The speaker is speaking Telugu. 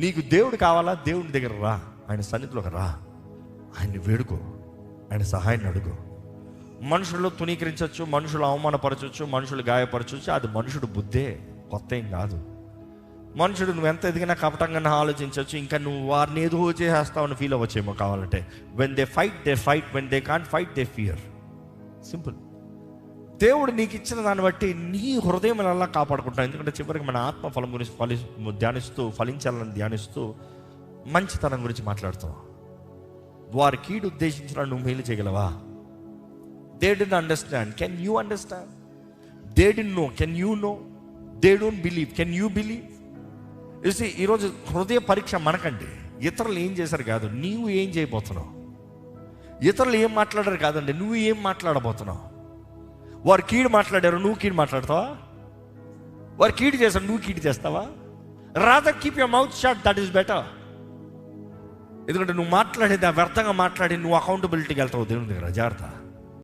నీకు దేవుడు కావాలా? దేవుని దగ్గర రా. ఆయన సన్నిధిలోకి రా. ఆయన్ని వేడుకో. ఆయన సహాయాన్ని అడుగు. మనుషులు తునీకరించవచ్చు మనుషులు అవమానపరచవచ్చు మనుషులు గాయపరచవచ్చు. అది మనుషుడు బుద్ధే కొత్త ఏం కాదు. మనుషుడు నువ్వు ఎంత ఎదిగినా కపటంగా ఆలోచించవచ్చు. ఇంకా నువ్వు వారిని ఏదో చేసేస్తావని ఫీల్ అవ్వచ్చేమో కావాలంటే. When they fight they fight when they can't fight they fear simple దేవుడు నీకు ఇచ్చిన దాన్ని బట్టి నీ హృదయం అలా కాపాడుకుంటాం ఎందుకంటే చివరికి మన ఆత్మ ఫలం గురించి ఫలి ధ్యానిస్తూ ఫలించాలని ధ్యానిస్తూ మంచితనం గురించి మాట్లాడుతాం వారి కీడు ఉద్దేశించిన నువ్వు మేలు చేయగలవా? They did understand can you understand they did know can you know they don't believe can you believe ఇసి ఈరోజు హృదయ పరీక్ష మనకండి. ఇతరులు ఏం చేశారు కాదు. నీవు ఏం చేయబోతున్నావు? ఇతరులు ఏం మాట్లాడారు కాదండి. నువ్వు ఏం మాట్లాడబోతున్నావు? వారు కీడు మాట్లాడారు నువ్వు కీడు మాట్లాడతావా? వారు కీడు చేశారు నువ్వు కీడు చేస్తావా? Rather keep your mouth shut that is better ఎందుకంటే నువ్వు మాట్లాడేది ఆ వ్యర్థంగా మాట్లాడి నువ్వు అకౌంటబిలిటీకి వెళ్తావు దేవుని దగ్గర జాగ్రత్త.